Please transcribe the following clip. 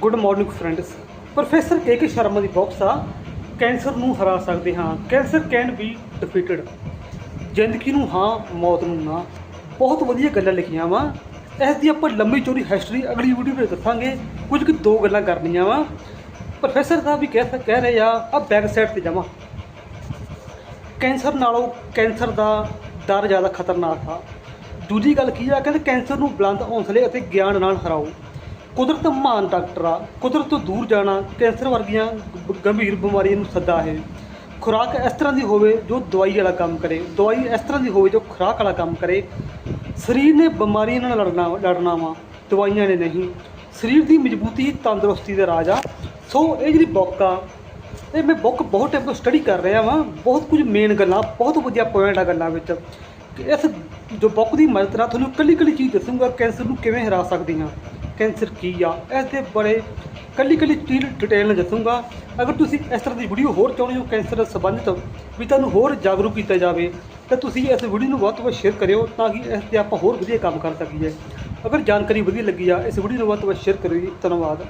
Good morning friends professor K K Sharma ਦੀ ਬਾਕਸ ਆ। Cancer ਨੂੰ ਹਰਾ ਸਕਦੇ ਹਾਂ। ਕੈਂਸਰ ਕੈਨ ਬੀ ਡਿਫੀਟਡ ਜ਼ਿੰਦਗੀ ਨੂੰ ਹਾਂ, ਮੌਤ ਨੂੰ ਨਾ। ਬਹੁਤ ਵਧੀਆ ਗੱਲਾਂ ਲਿਖੀਆਂ ਵਾ। ਇਸ ਦੀ ਆਪਾਂ ਲੰਮੀ ਚੋਰੀ ਹਿਸਟਰੀ ਅਗਲੀ ਵੀਡੀਓ ਵਿੱਚ ਦੱਸਾਂਗੇ। ਕੁਝ ਕਿ ਦੋ ਗੱਲਾਂ ਕਰਨੀਆਂ ਵਾ। ਪ੍ਰੋਫੈਸਰ ਸਾਹਿਬ ਵੀ ਕਹਿ ਕਹਿ ਰਹੇ ਆ ਆ ਬੈਕ ਸਾਈਡ ਤੇ ਜਾਵਾਂ। ਕੈਂਸਰ ਨਾਲੋਂ ਕੈਂਸਰ ਦਾ ਡਰ ਜ਼ਿਆਦਾ ਖਤਰਨਾਕ ਆ। ਦੂਜੀ ਗੱਲ ਕੀ ਆ? ਕਹਿੰਦੇ ਕੈਂਸਰ ਨੂੰ ਬੁਲੰਦ ਹੌਸਲੇ ਅਤੇ ਗਿਆਨ ਨਾਲ ਹਰਾਓ। ਕੁਦਰਤ ਮਹਾਨ ਡਾਕਟਰ ਆ, ਕੁਦਰਤ ਤੋਂ ਦੂਰ ਜਾਣਾ ਕੈਂਸਰ ਵਰਗੀਆਂ ਗੰਭੀਰ ਬਿਮਾਰੀਆਂ ਨੂੰ ਸੱਦਾ ਹੈ। ਖੁਰਾਕ ਇਸ ਤਰ੍ਹਾਂ ਦੀ ਹੋਵੇ ਜੋ ਦਵਾਈ ਵਾਲਾ ਕੰਮ ਕਰੇ। ਦਵਾਈ ਇਸ ਤਰ੍ਹਾਂ ਦੀ ਹੋਵੇ ਜੋ ਖੁਰਾਕ ਵਾਲਾ ਕੰਮ ਕਰੇ। ਸਰੀਰ ਨੇ ਬਿਮਾਰੀਆਂ ਨਾਲ ਲੜਨਾ ਲੜਨਾ ਵਾ, ਦਵਾਈਆਂ ਨੇ ਨਹੀਂ। ਸਰੀਰ ਦੀ ਮਜ਼ਬੂਤੀ ਹੀ ਤੰਦਰੁਸਤੀ ਦਾ ਰਾਜ ਆ। ਸੋ ਇਹ ਜਿਹੜੀ ਬੁੱਕ ਆ, ਇਹ ਮੈਂ ਬੁੱਕ ਬਹੁਤ ਟਾਈਮ ਤੋਂ ਸਟੱਡੀ ਕਰ ਰਿਹਾ ਵਾਂ। ਬਹੁਤ ਕੁਝ ਮੇਨ ਗੱਲਾਂ, ਬਹੁਤ ਵਧੀਆ ਪੁਆਇੰਟ ਆ ਗੱਲਾਂ ਵਿੱਚ। ਇਸ ਜੋ ਬੁੱਕ ਦੀ ਮਦਦ ਨਾਲ ਤੁਹਾਨੂੰ ਕੱਲੀ ਕੱਲੀ ਚੀਜ਼ ਦੱਸੂਗਾ ਕੈਂਸਰ ਨੂੰ ਕਿਵੇਂ ਹਰਾ ਸਕਦੀ ਹਾਂ ਕੈਂਸਰ ਕੀ ਆ ਇਸ ਦੇ ਬਾਰੇ ਕੱਲੀ ਕੱਲੀ ਚੀਜ਼ ਡਿਟੇਲ ਨਾਲ ਦੱਸੂਗਾ। ਅਗਰ ਤੁਸੀਂ ਇਸ ਤਰ੍ਹਾਂ ਦੀ ਵੀਡੀਓ ਹੋਰ ਚਾਹੁੰਦੇ ਹੋ ਕੈਂਸਰ ਨਾਲ ਸੰਬੰਧਿਤ ਵੀ ਤੁਹਾਨੂੰ ਹੋਰ ਜਾਗਰੂਕ ਕੀਤਾ ਜਾਵੇ, ਤਾਂ ਤੁਸੀਂ ਇਸ ਵੀਡੀਓ ਨੂੰ ਵੱਧ ਤੋਂ ਵੱਧ ਸ਼ੇਅਰ ਕਰਿਓ ਤਾਂ ਕਿ ਇਸ ਤੇ ਆਪਾਂ ਹੋਰ ਵਧੀਆ ਕੰਮ ਕਰ ਸਕੀਏ। ਅਗਰ ਜਾਣਕਾਰੀ ਵਧੀਆ ਲੱਗੀ ਆ, ਇਸ ਵੀਡੀਓ ਨੂੰ ਵੱਧ ਤੋਂ ਵੱਧ ਸ਼ੇਅਰ ਕਰਿਓ ਜੀ। ਧੰਨਵਾਦ।